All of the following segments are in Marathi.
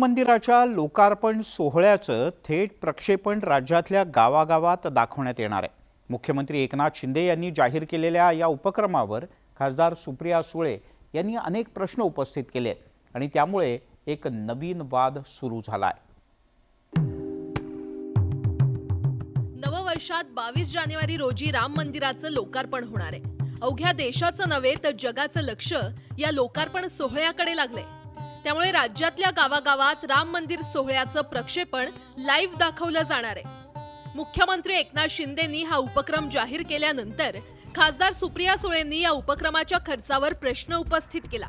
मंदिराच्या लोकार्पण सोहळ्याचं थेट प्रक्षेपण राज्यातल्या गावागावात दाखवण्यात येणार आहे. मुख्यमंत्री एकनाथ शिंदे यांनी जाहीर केलेल्या या उपक्रमावर खासदार सुप्रिया सुळे यांनी अनेक प्रश्न उपस्थित केले आणि त्यामुळे एक नवीन वाद सुरू झाला आहे नववर्षात बावीस जानेवारी रोजी राम मंदिराचं लोकार्पण होणार आहे. अवघ्या देशाचं नव्हे तर जगाचं लक्ष या लोकार्पण सोहळ्याकडे लागलंय. त्यामुळे राज्यातल्या गावागावात राम मंदिर सोहळ्याचं प्रक्षेपण लाईव्ह दाखवलं जाणार आहे. मुख्यमंत्री एकनाथ शिंदेनी हा उपक्रम जाहीर केल्यानंतर खासदार सुप्रिया सुळेंनी या उपक्रमाच्या खर्चावर प्रश्न उपस्थित केला.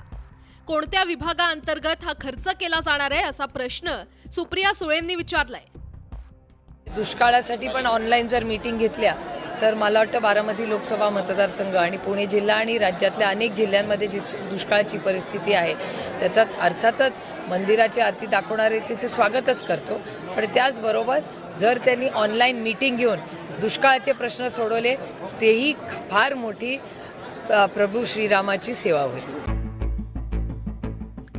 कोणत्या विभागाअंतर्गत हा खर्च केला जाणार आहे असा प्रश्न सुप्रिया सुळेंनी विचारलाय. दुष्काळासाठी पण ऑनलाईन जर मीटिंग घेतल्या तर मला वाटतं बारामती लोकसभा मतदारसंघ आणि पुणे जिल्हा आणि राज्यातल्या अनेक जिल्ह्यांमध्ये जी दुष्काळाची परिस्थिती आहे त्याच्यात अर्थातच मंदिराची आरती दाखवणारे तिचे स्वागतच करतो. पण त्याचबरोबर जर त्यांनी ऑनलाईन मीटिंग घेऊन दुष्काळाचे प्रश्न सोडवले तेही फार मोठी प्रभू श्रीरामाची सेवा होईल.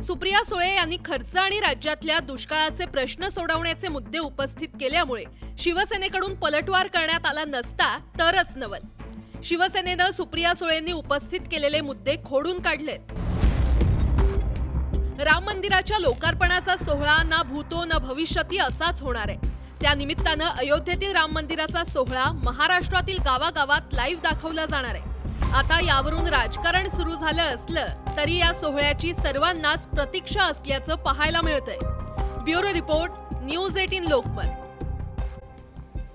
सुप्रिया सुळे यांनी खर्च आणि राज्यातल्या दुष्काळाचे प्रश्न सोडवण्याचे मुद्दे उपस्थित केल्यामुळे शिवसेनेकडून पलटवार करण्यात आला नसता तरच नवल. शिवसेनेनं सुप्रिया सुळेंनी उपस्थित केलेले मुद्दे खोडून काढलेत. राम मंदिराच्या लोकार्पणाचा सोहळा ना भूतो ना भविष्यती असाच होणार आहे. त्या निमित्तानं अयोध्येतील राम मंदिराचा सोहळा महाराष्ट्रातील गावागावात लाईव्ह दाखवला जाणार आहे. आता यावरून राजकारण सुरू झालं असलं तरी या सोहळ्याची सर्वांनाच प्रतीक्षा असल्याचं पाहायला मिळतंय. Bureau report news eighteen Lokmat.